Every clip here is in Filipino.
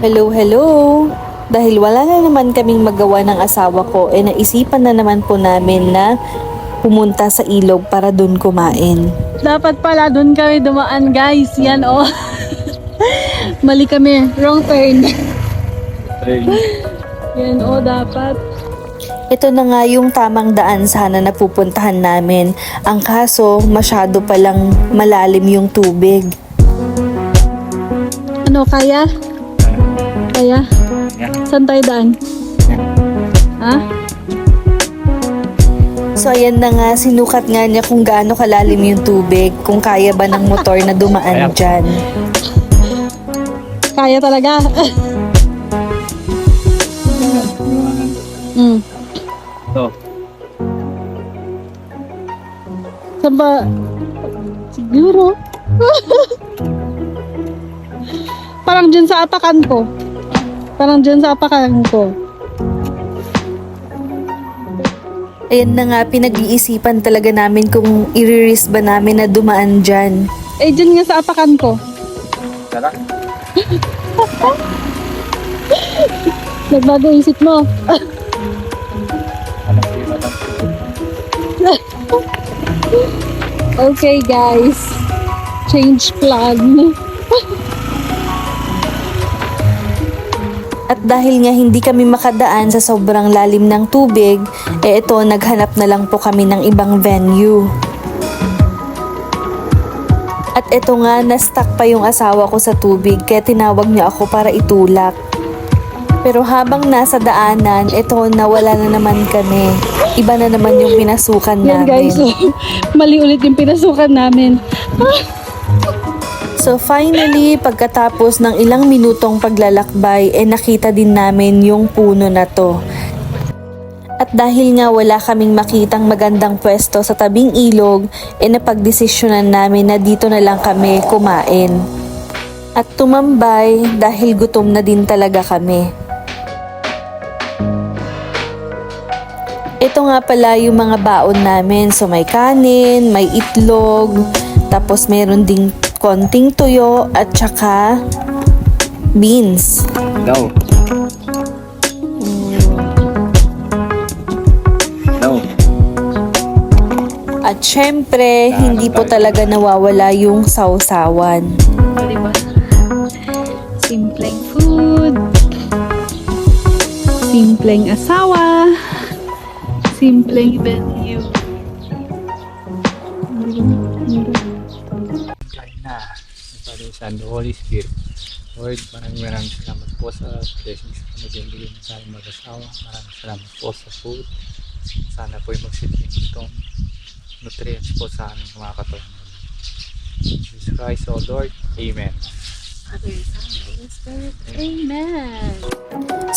Hello, hello! Dahil wala na naman kaming magawa ng asawa ko, eh naisipan na naman po namin na pumunta sa ilog para dun kumain. Dapat pala doon kami dumaan guys. Yan oh. Mali kami. Wrong turn. Yan oh, dapat. Ito na nga yung tamang daan sana na pupuntahan namin. Ang kaso, masyado palang malalim yung tubig. Ano, kaya? Kaya? Saan tayo daan? Ha? So ayan na nga, sinukat nga niya kung gaano kalalim yung tubig, kung kaya ba ng motor na dumaan dyan. Kaya talaga. mm. Ito. Saan ba? Siguro. Parang dyan sa apakan ko. Parang dyan sa apakan ko. Ayan na nga, pinag-iisipan talaga namin kung i-risk ba namin na dumaan dyan. Eh, dyan nga sa apakan ko. Tara. Nagbago isip mo. Okay, guys. Change plan. At dahil nga hindi kami makadaan sa sobrang lalim ng tubig, eh ito, naghanap na lang po kami ng ibang venue. At ito nga, na-stuck pa yung asawa ko sa tubig, kaya tinawag niya ako para itulak. Pero habang nasa daanan, ito, nawala na naman kami. Iba na naman yung pinasukan Yan, namin. guys. So, mali ulit yung pinasukan namin. So finally, pagkatapos ng ilang minutong paglalakbay, eh nakita din namin yung puno na to. At dahil nga wala kaming makitang magandang pwesto sa tabing ilog, eh napagdesisyonan namin na dito na lang kami kumain. At tumambay dahil gutom na din talaga kami. Ito nga pala yung mga baon namin. So may kanin, may itlog, tapos meron ding konting tuyo at saka beans. No. No. At syempre, hindi po talaga nawawala yung sausawan. O, diba? Simpleng food. Simpleng asawa. Simpleng venue. Son, the Holy Spirit. Lord, maraming maraming salamat po sa blessings na nagbibigay mo sa aming mag-asawa. Maraming salamat po sa food. Sana po yung magsitin itong nutrients po sa aming mga katawan. In Jesus Christ, O Lord. Amen. Amen.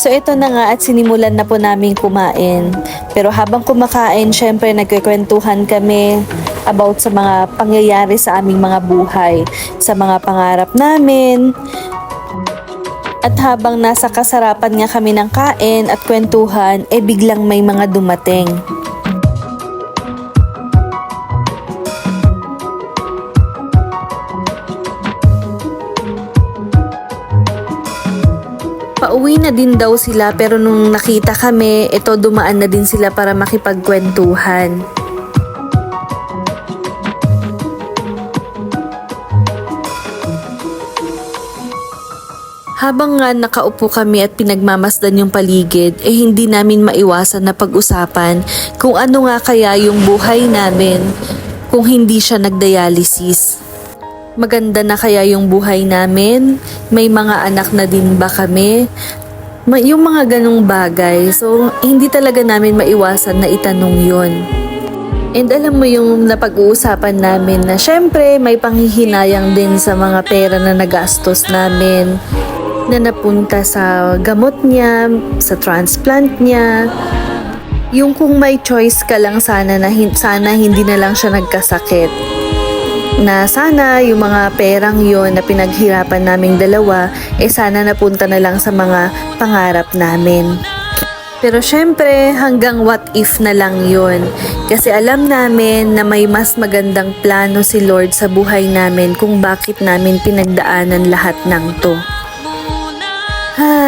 So ito na nga at sinimulan na po namin kumain. Pero habang kumakain, syempre nagkikwentuhan kami about sa mga pangyayari sa aming mga buhay, sa mga pangarap namin. At habang nasa kasarapan nga kami ng kain at kwentuhan, eh biglang may mga dumating. Pauwi na din daw sila pero nung nakita kami, ito dumaan na din sila para makipagkwentuhan. Habang nga nakaupo kami at pinagmamasdan yung paligid, eh hindi namin maiwasan na pag-usapan kung ano nga kaya yung buhay namin kung hindi siya nagdialysis. Maganda na kaya yung buhay namin? May mga anak na din ba kami? Yung mga ganong bagay. So, hindi talaga namin maiwasan na itanong yon. And alam mo yung napag-uusapan namin na syempre may panghihinayang din sa mga pera na nagastos namin na napunta sa gamot niya, sa transplant niya. Yung kung may choice ka lang sana na sana hindi na lang siya nagkasakit na sana yung mga perang yon na pinaghirapan naming dalawa, eh sana napunta na lang sa mga pangarap namin. Pero syempre, hanggang what if na lang yon Kasi alam namin na may mas magandang plano si Lord sa buhay namin kung bakit namin pinagdaanan lahat ng to.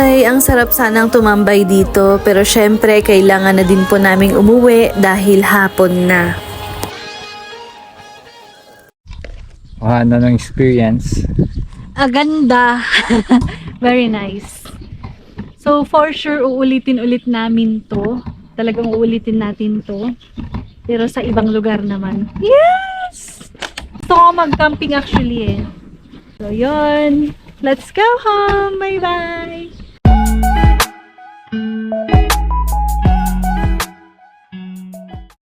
Ay, ang sarap sanang tumambay dito pero syempre kailangan na din po naming umuwi dahil hapon na. O, ano ng experience? Aganda. Very nice. So, for sure, uulitin ulit namin to. Talagang uulitin natin to. Pero sa ibang lugar naman. Yes! Gusto ko mag-camping actually eh. So, yun. Let's go home. Bye-bye! Thank you.